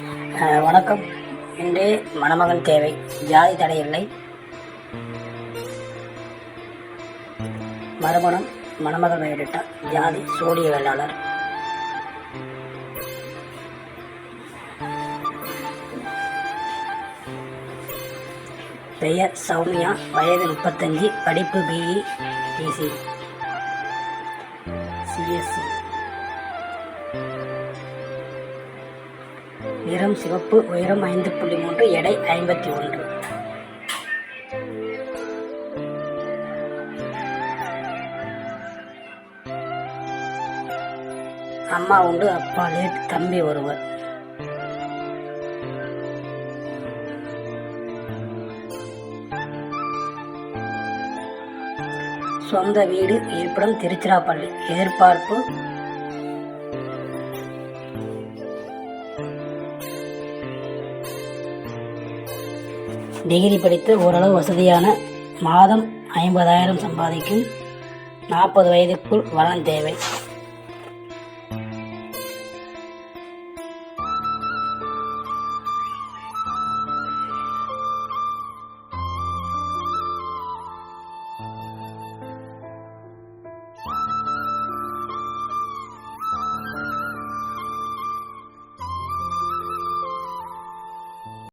வணக்கம். இன்று மணமகன் தேவை. ஜாதி தடையில்லை மறுமணம் மணமகள் பெயரிட்ட ஜாதி சோடிய வேளாளர். பெயர் சௌமியா. வயது முப்பத்தஞ்சு. படிப்பு பிஇ பிசி சிஎஸ்சி நிறம் சிவப்பு உயரம் ஐந்து புள்ளி மூன்று எடை ஐம்பத்தி ஒன்று. அம்மா உண்டு அப்பா லேட் தம்பி ஒருவர். சொந்த வீடு இருப்பிடம் திருச்சிராப்பள்ளி. எதிர்பார்ப்பு டிகிரி படித்து ஓரளவு வசதியான மாதம் ஐம்பதாயிரம் சம்பாதிக்கும். நாற்பது வயதுக்குள் வரன் தேவை.